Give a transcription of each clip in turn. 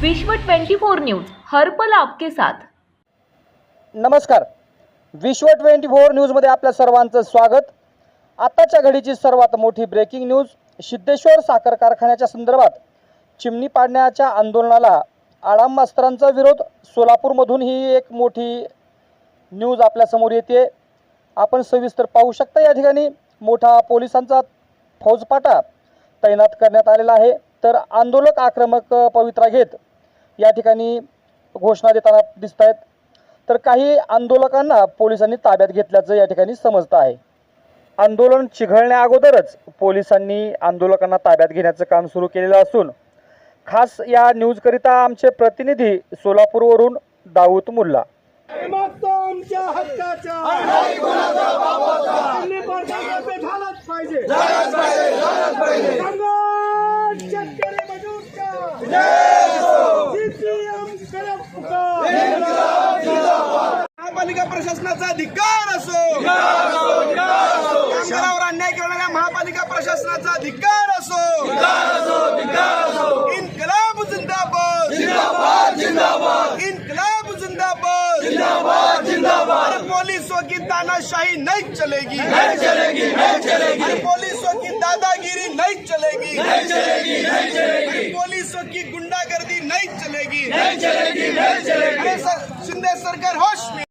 विश्व 24 न्यूज हर्पल आपके साथ. नमस्कार. विश्व ट्वेंटी फोर न्यूजमध्ये आपल्या सर्वांचं स्वागत. आत्ताच्या घडीची सर्वात मोठी ब्रेकिंग न्यूज सिद्धेश्वर साखर कारखान्याच्या संदर्भात चिमणी पाडण्याच्या आंदोलनाला आडाम मास्तरांचा विरोध सोलापूरमधून ही एक मोठी न्यूज आपल्यासमोर येते. आपण सविस्तर पाहू शकता या ठिकाणी मोठा पोलिसांचा फौजपाटा तैनात करण्यात आलेला आहे. तर आंदोलक आक्रमक पवित्रा घेत या ठिकाणी घोषणा देताना दिसत आहेत तर काही आंदोलकांना पोलिसांनी ताब्यात घेतल्याचं या ठिकाणी समजतं आहे. आंदोलन चिघळण्या अगोदरच पोलिसांनी आंदोलकांना ताब्यात घेण्याचं काम सुरू केलेलं असून खास या न्यूजकरिता आमचे प्रतिनिधी सोलापूरवरून दाऊद मुल्ला. पाहिजे. महापालिका प्रशासनाचा अधिकार असो. कामगारावर अन्याय करणाऱ्या महापालिका प्रशासनाचा अधिकार असो. इन्कलाब जिंदाबाद. इन्कलाब जिंदाबाद. जिंदाबाद पुलिसों की तानाशाही नहीं चलेगी. नहीं चलेगी नहीं चलेगी पुलिसों की दादागिरी नहीं चलेगी. नहीं चलेगी नहीं चलेगी पुलिसों की गुंडागर्दी नहीं चलेगी. नहीं चलेगी नहीं चलेगी शिंदे सरकार होश में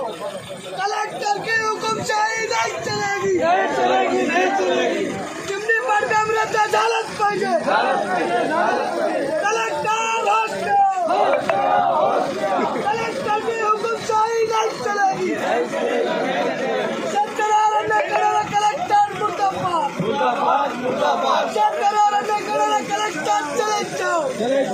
कलेक्टर की हुकुमशाही नहीं चलेगी नहीं चलेगी नहीं चलेगी चिमनी पर कमरे झालंच पाहिजे कलेक्टर होश में आओ। कलेक्टर की हुकुमशाही नहीं चलेगी शेतकऱ्याला करायला कलेक्टर मुर्दाबाद शेतकऱ्याला करायला कलेक्टर चले जाओ कलेक्टर मुर्दाबाद